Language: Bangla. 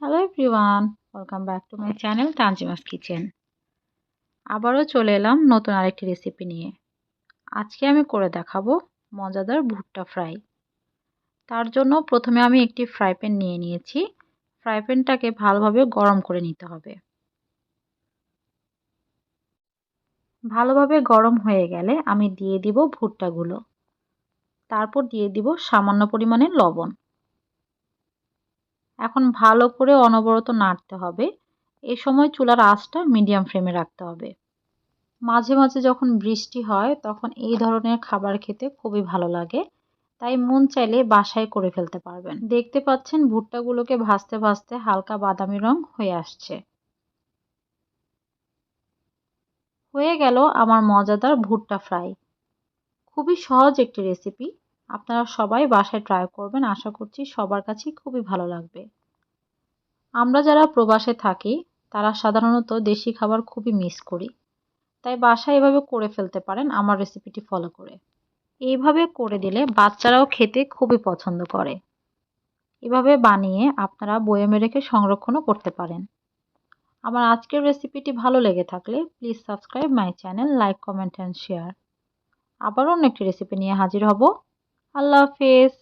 Hello everyone welcome back to my channel Tanjima's kitchen আবারও চলে এলাম নতুন আরেকটি রেসিপি নিয়ে। আজকে আমি করে দেখাবো মজাদার ভুট্টা ফ্রাই তার জন্য প্রথমে আমি একটি ফ্রাই প্যান নিয়ে নিয়েছি। ফ্রাই প্যানটাকে ভালোভাবে গরম করে নিতে হবে। ভালোভাবে গরম হয়ে গেলে আমি দিয়ে দিব ভুট্টাগুলো। তারপর দিয়ে দিব সামান্য পরিমাণে লবণ। এখন ভালো করে অনবরত নাড়তে হবে। এ সময় চুলার আঁচটা মিডিয়াম ফ্লেমে রাখতে হবে। মাঝে মাঝে যখন বৃষ্টি হয়, তখন এই ধরনের খাবার খেতে খুবই ভালো লাগে। তাই মন চাইলে বাসায় করে ফেলতে পারবেন। দেখতে পাচ্ছেন ভুট্টাগুলোকে ভাজতে ভাজতে হালকা বাদামি রং হয়ে আসছে। হয়ে গেল আমার মজাদার ভুট্টা ফ্রাই। খুবই সহজ একটি রেসিপি। আপনারা সবাই বাসায় ট্রাই করবেন। আশা করছি সবার কাছেই খুবই ভালো লাগবে। আমরা যারা প্রবাসে থাকি, তারা সাধারণত দেশি খাবার খুবই মিস করি। তাই বাসায় এভাবে করে ফেলতে পারেন আমার রেসিপিটি ফলো করে। এইভাবে করে দিলে বাচ্চারাও খেতে খুবই পছন্দ করে। এভাবে বানিয়ে আপনারা বয়মে রেখে সংরক্ষণও করতে পারেন। আমার আজকের রেসিপিটি ভালো লেগে থাকলে please subscribe my channel like comment and share আবারও অন্য একটি রেসিপি নিয়ে হাজির হব। আল্লাহ হাফেজ।